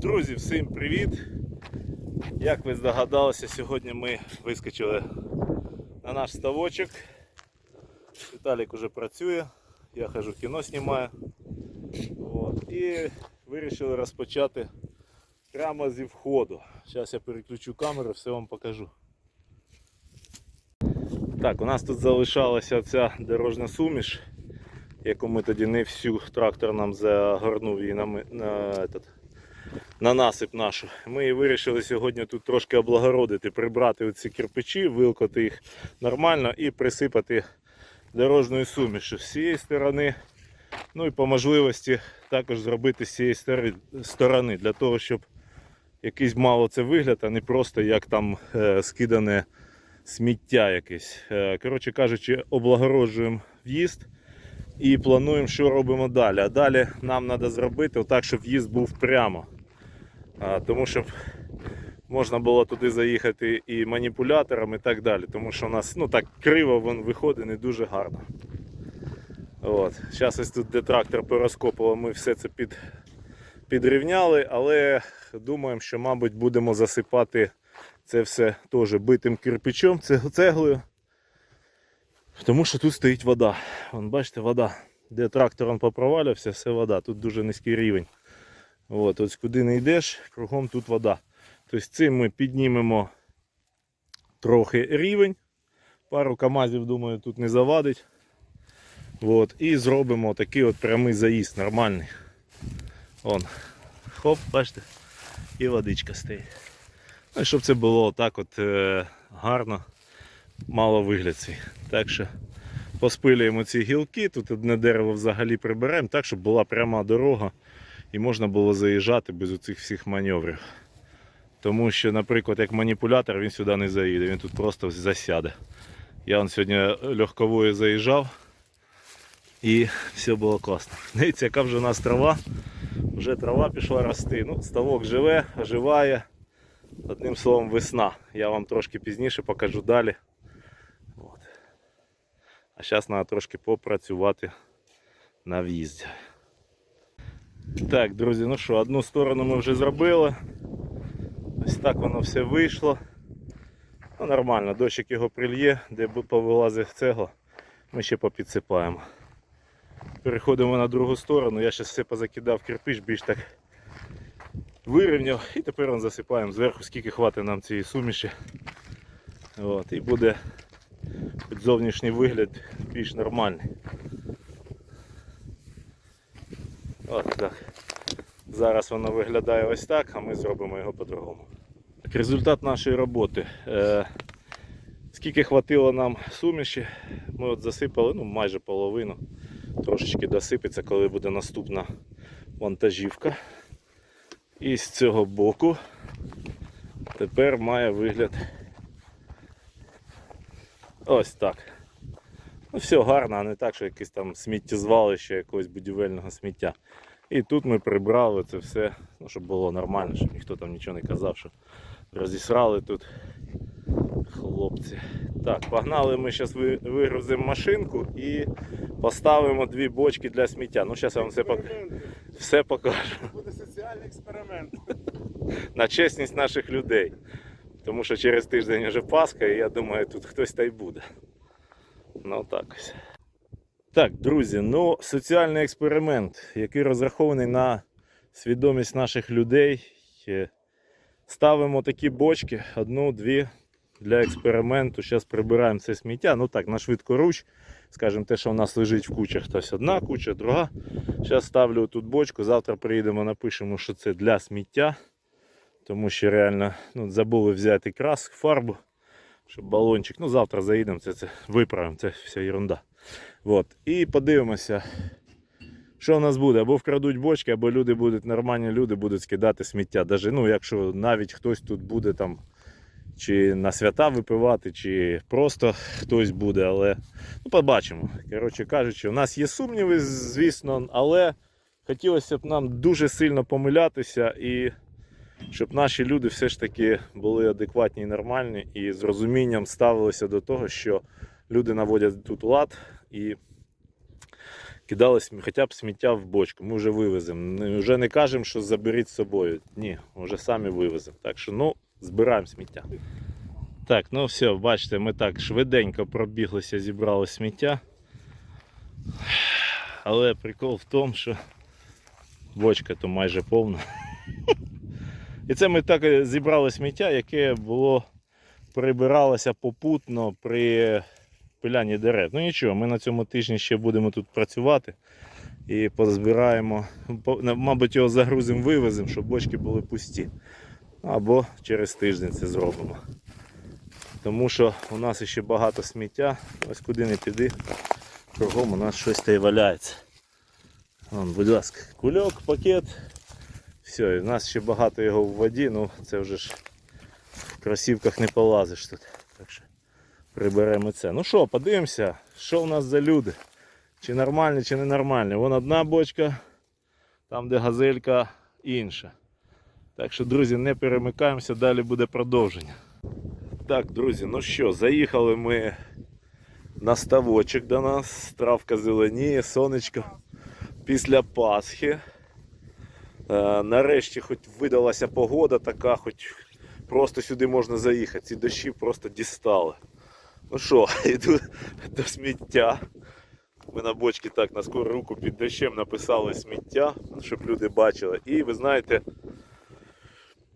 Друзі, всім привіт! Як ви здогадалися, сьогодні ми вискочили на наш ставочок. Віталік уже працює, я хожу кіно знімаю. От. І вирішили розпочати прямо зі входу. Зараз я переключу камеру, все вам покажу. Так, у нас тут залишалася ця дорожня суміш, яку ми тоді не всю трактор нам загорнув її на, ми- на, этот, на насип нашу. Ми вирішили сьогодні тут трошки облагородити, прибрати оці кирпичі, вилкати їх нормально і присипати дорожньою сумішю з цієї сторони. Ну і по можливості також зробити з цієї сторони, для того, щоб якийсь мало це вигляд, а не просто як там е, скидане сміття якесь. Е, коротше кажучи, облагороджуємо в'їзд і плануємо, що робимо далі. А далі нам треба зробити так, щоб в'їзд був прямо. Тому щоб можна було туди заїхати і маніпулятором, і так далі. Тому що у нас ну, так криво він виходить не дуже гарно. От. Зараз ось тут де трактор порозкопував, ми все це під, підрівняли, але думаємо, що, мабуть, будемо засипати це все теж битим кирпичом, цеглою. Тому що тут стоїть вода. Вон, бачите, вода. Де трактором попровалявся, все вода. Тут дуже низький рівень. От, ось куди не йдеш, кругом тут вода. Тобто цим ми піднімемо трохи рівень. Пару камазів, думаю, тут не завадить. От, і зробимо такий от прямий заїзд, нормальний. Вон. Хоп, бачите, і водичка стоїть. Ну, щоб це було так от е, гарно, мало вигляд свій. Так що поспилюємо ці гілки, тут одне дерево взагалі приберемо, так, щоб була пряма дорога і можна було заїжджати без оцих всіх маневрів. Тому що, наприклад, як маніпулятор він сюди не заїде, він тут просто засяде. Я он сьогодні легковою заїжджав і все було класно. Дивіться, яка вже у нас трава. Вже трава пішла рости. Ну, ставок живе, оживає. Одним словом, весна. Я вам трошки пізніше покажу далі. От. А зараз треба трошки попрацювати на в'їзді. Так, друзі, ну що, одну сторону ми вже зробили. Ось так воно все вийшло. Ну, нормально, дощик його прильє, де повилазить цегла, ми ще попідсипаємо. Переходимо на другу сторону, я зараз все позакидав кирпич, більш так вирівняв і тепер он засипаємо зверху, скільки хватить нам цієї суміші. От, і буде зовнішній вигляд більш нормальний. От так. Зараз воно виглядає ось так, а ми зробимо його по-другому. Результат нашої роботи. Е, скільки хватило нам суміші, ми от засипали ну, майже половину. Трошечки досипеться, коли буде наступна вантажівка. І з цього боку тепер має вигляд ось так. Ну, все гарно, а не так, що якесь там сміттєзвалище якогось будівельного сміття. І тут ми прибрали це все, ну, щоб було нормально, щоб ніхто там нічого не казав, що розісрали тут хлопці. Так, погнали ми зараз вигрузимо машинку і поставимо дві бочки для сміття. Ну, зараз я вам все, пок... все покажу. Буде соціальний експеримент. На чесність наших людей. Тому що через тиждень вже Пасха, і я думаю, тут хтось та й буде. Ну так. Так, друзі, ну соціальний експеримент, який розрахований на свідомість наших людей. Е, Ставимо такі бочки, одну-дві для експерименту. Зараз прибираємо це сміття. Ну так, на швидкоруч. Скажімо, те, що в нас лежить в кучах, тобто одна куча, друга. Зараз ставлю тут бочку, завтра приїдемо, напишемо, що це для сміття. Тому що реально ну, забули взяти крас, фарбу, щоб балончик. Ну, завтра заїдемо, це, це виправимо, це вся ерунда. От. І подивимося, що в нас буде. Або вкрадуть бочки, або люди будуть нормальні люди будуть скидати сміття. Даже, ну, якщо навіть хтось тут буде там чи на свята випивати, чи просто хтось буде, але ну, побачимо. Коротше кажучи, у нас є сумніви, звісно, але хотілося б нам дуже сильно помилятися і щоб наші люди все ж таки були адекватні і нормальні і з розумінням ставилися до того, що люди наводять тут лад і кидали хоча б сміття в бочку. Ми вже вивеземо. Вже не кажемо, що заберіть з собою. Ні, вже самі вивеземо. Так що ну, збираємо сміття. Так, ну все, бачите, ми так швиденько пробіглися, зібрали сміття. Але прикол в тому, що бочка то майже повна. І це ми так е, зібрали сміття, яке було прибиралося попутно при пилянні дерев. Ну нічого, ми на цьому тижні ще будемо тут працювати і позбираємо, мабуть, його загрузимо, вивеземо, щоб бочки були пусті. Або через тиждень це зробимо. Тому що у нас ще багато сміття, ось куди не піди, кругом у нас щось та й валяється. Вон, будь ласка, кульок, пакет. Все, і в нас ще багато його в воді, ну це вже ж в кросівках не полазиш тут. Так що приберемо це. Ну що, подивимося, що у нас за люди. Чи нормальні, чи ненормальні. Вон одна бочка, там де газелька інша. Так що, друзі, не перемикаємося, далі буде продовження. Так, друзі, ну що, заїхали ми на ставочок до нас. Травка зеленіє, сонечко після Пасхи. Е, нарешті хоч видалася погода така, хоч просто сюди можна заїхати. Ці дощі просто дістали. Ну що, йду до сміття. Ми на бочці так на скору руку під дощем написали сміття, щоб люди бачили. І ви знаєте,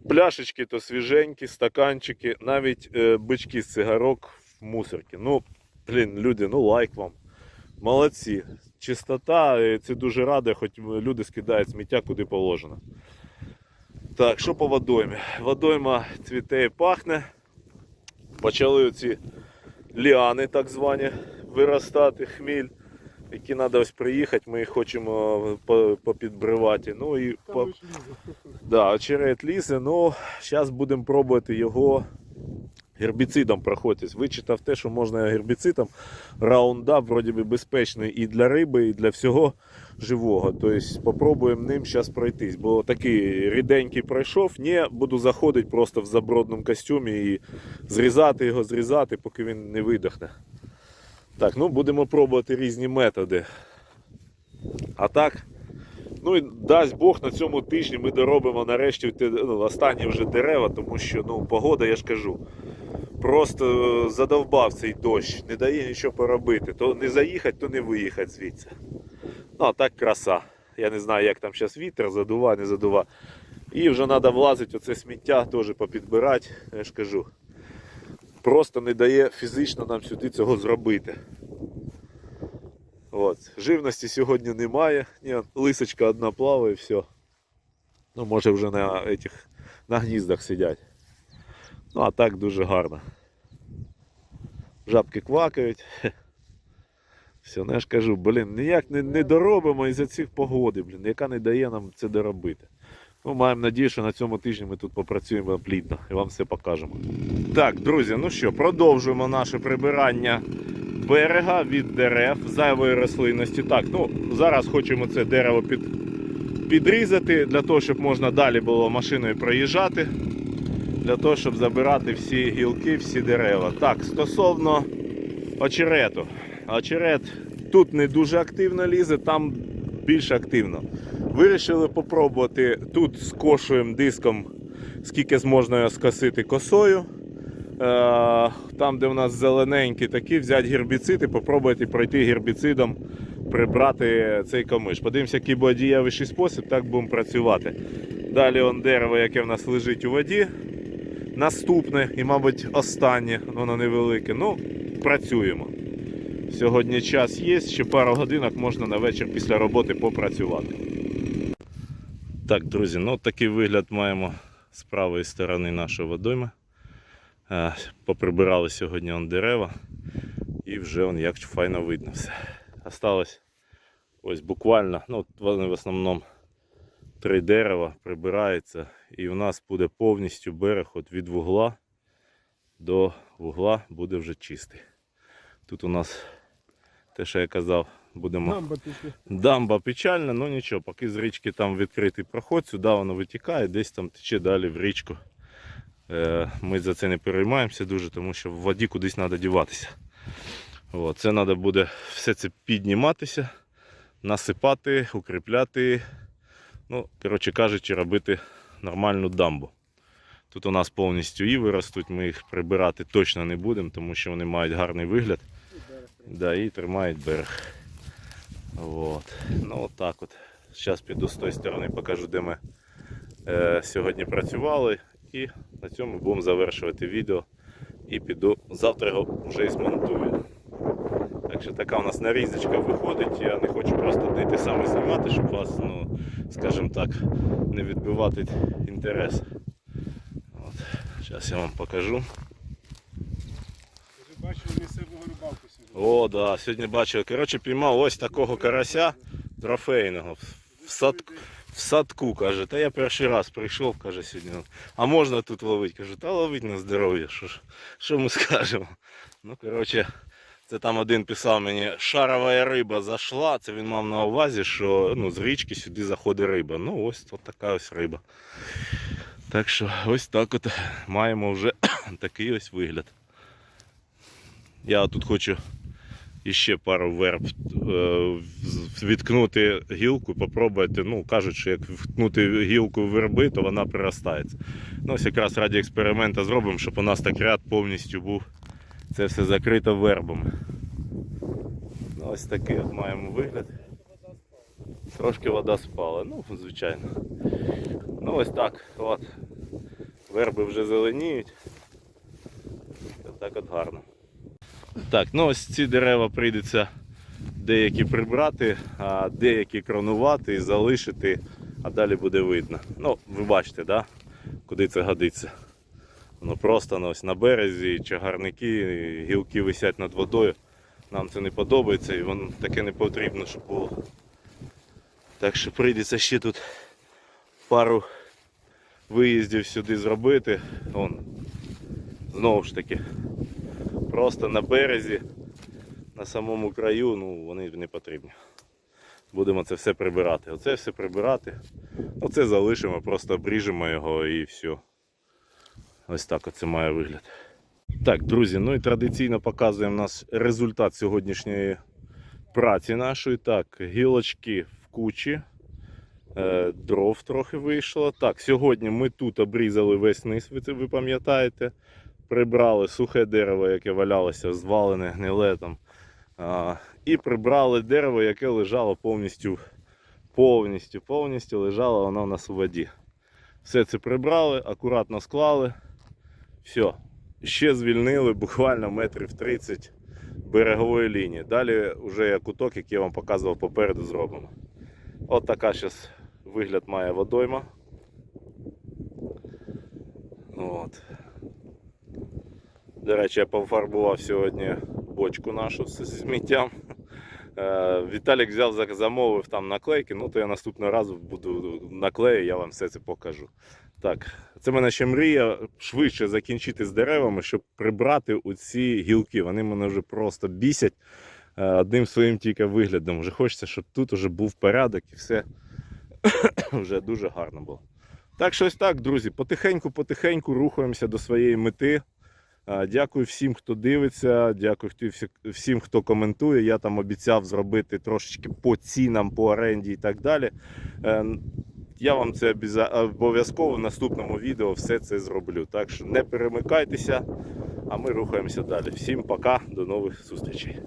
пляшечки то свіженькі, стаканчики, навіть е, бички з цигарок в мусорці. Ну, блін, люди, ну лайк вам. Молодці. Чистота, е, це дуже радує, хоч люди скидають сміття куди положено. Так, що по водоймі? Водойма цвіте і пахне. Почали оці ліани, так звані, виростати, хміль, які треба ось приїхати, ми їх хочемо попідбривати. Ну і по, Да, очерет лізе, ну зараз будемо пробувати його гербіцидом проходитись. Вичитав те, що можна гербіцидом. Раундап вроді би безпечний і для риби, і для всього живого. Тобто спробуємо ним зараз пройтись. Бо такий ріденький пройшов, ні, буду заходити просто в забродному костюмі і зрізати його, зрізати, поки він не видохне. Так, ну будемо пробувати різні методи. А так, Ну і дасть Бог на цьому тижні ми доробимо нарешті ну, останні вже дерева, тому що ну, погода, я ж кажу, просто задовбав цей дощ, не дає нічого поробити. То не заїхати, то не виїхати звідси. Ну, а так краса. Я не знаю, як там зараз вітер, задува, не задува. І вже треба влазити оце сміття, теж попідбирати, я ж кажу. Просто не дає фізично нам сюди цього зробити. От. Живності сьогодні немає. Ні, лисочка одна плаває все. Ну, може вже на, этих, на гніздах сидять. Ну, а так дуже гарно. Жабки квакають. Все, ну я ж кажу, блін, ніяк не, не доробимо із-за цих погоди, блін, яка не дає нам це доробити. Ну, маємо надію, що на цьому тижні ми тут попрацюємо плідно і вам все покажемо. Так, друзі, ну що, продовжуємо наше прибирання берега від дерев, зайвої рослинності. Так, ну зараз хочемо це дерево під, підрізати, для того, щоб можна далі було машиною проїжджати, для того, щоб забирати всі гілки, всі дерева. Так, стосовно очерету. Очерет тут не дуже активно лізе, там більш активно. Вирішили попробувати тут скошуємо диском, скільки зможна скосити косою. Е, Там, де в нас зелененькі такі, взяти гербіцид і попробувати пройти гербіцидом, прибрати цей камиш. Подивимося, який буде дієвіший спосіб, так будемо працювати. Далі он дерево, яке в нас лежить у воді. Наступне і, мабуть, останнє, воно невелике. Ну, працюємо. Сьогодні час є, ще пару годинок можна на вечір після роботи попрацювати. Так, друзі, ну такий вигляд маємо з правої сторони нашої водойми. Е, Поприбирали сьогодні он дерева і вже он як файно видно все. Осталось ось буквально, ну вони в основному три дерева прибираються і у нас буде повністю берег от від вугла до вугла буде вже чистий. Тут у нас те, що я казав, будемо. Дамба. Дамба печальна, ну нічого, поки з річки там відкритий проход, сюди воно витікає, десь там тече далі в річку. Е, Ми за це не переймаємося дуже, тому що в воді кудись треба діватися. Це треба буде все це підніматися, насипати, укріпляти, ну, коротше кажучи, робити нормальну дамбу. Тут у нас повністю іви ростуть, ми їх прибирати точно не будемо, тому що вони мають гарний вигляд. Да, і тримають берег. От. Ну от от. Зараз піду з тої сторони, покажу, де ми е, сьогодні працювали. І на цьому будемо завершувати відео. І піду завтра його вже і змонтую. Так що така у нас нарізочка виходить. Я не хочу просто дійти саме знімати, щоб вас, ну, скажімо так, не відбивати інтерес. От. Зараз я вам покажу. Бачив місцевого рибалку сьогодні. О, да, сьогодні бачив. Коротше, піймав ось такого карася трофейного. В, садку, в садку, каже. Та я перший раз прийшов, каже, сьогодні. А можна тут ловити? Кажу, та ловить на здоров'я. Що, ж- що ми скажемо? Ну, коротше, це там один писав мені, шарова риба зайшла. Це він мав на увазі, що ну, з річки сюди заходить риба. Ну, ось от така ось риба. Так що ось так от маємо вже такий ось вигляд. Я тут хочу іще пару верб е, відкнути гілку, попробувати. Ну, кажуть, що як вткнути гілку в верби, то вона приростається. Ну, ось якраз раді експерименту зробимо, щоб у нас так ряд повністю був. Це все закрито вербами. Ну, ось такий от маємо вигляд. Трошки вода спала, ну, звичайно. Ну, ось так. От. Верби вже зеленіють. Так от гарно. Так, ну ось ці дерева прийдеться деякі прибрати, а деякі кронувати і залишити, а далі буде видно. Ну, ви бачите, да? куди це годиться. Воно просто ну, ось на березі, чагарники, гілки висять над водою. Нам це не подобається і воно таке не потрібно, щоб було. Так що прийдеться ще тут пару виїздів сюди зробити. Вон, знову ж таки, просто на березі, на самому краю, ну вони не потрібні. Будемо це все прибирати. Оце все прибирати. Оце залишимо, просто обріжемо його і все. Ось так оце має вигляд. Так, друзі, ну і традиційно показуємо нас результат сьогоднішньої праці нашої. Так, гілочки в кучі. Е, дров трохи вийшло. Так, сьогодні ми тут обрізали весь низ, ви ви пам'ятаєте. Прибрали сухе дерево, яке валялося, звалене, гниле там. А, і прибрали дерево, яке лежало повністю, повністю, повністю лежало воно у нас у воді. Все це прибрали, акуратно склали. Все. Ще звільнили буквально метрів 30 берегової лінії. Далі вже я куток, який я вам показував попереду, зробимо. От така зараз вигляд має водойма. От. До речі, я пофарбував сьогодні бочку нашу з сміттям. Е, Віталік взяв замовив там наклейки, ну то я наступного разу буду наклею, я вам все це покажу. Так, це в мене ще мрія швидше закінчити з деревами, щоб прибрати оці гілки. Вони мене вже просто бісять е, одним своїм тільки виглядом. Вже хочеться, щоб тут вже був порядок і все вже дуже гарно було. Так що ось так, друзі, потихеньку-потихеньку рухаємося до своєї мети. Е, Дякую всім, хто дивиться, дякую всім, хто коментує. Я там обіцяв зробити трошечки по цінам, по оренді і так далі. Я вам це обов'язково в наступному відео все це зроблю. Так що не перемикайтеся, а ми рухаємося далі. Всім пока, до нових зустрічей.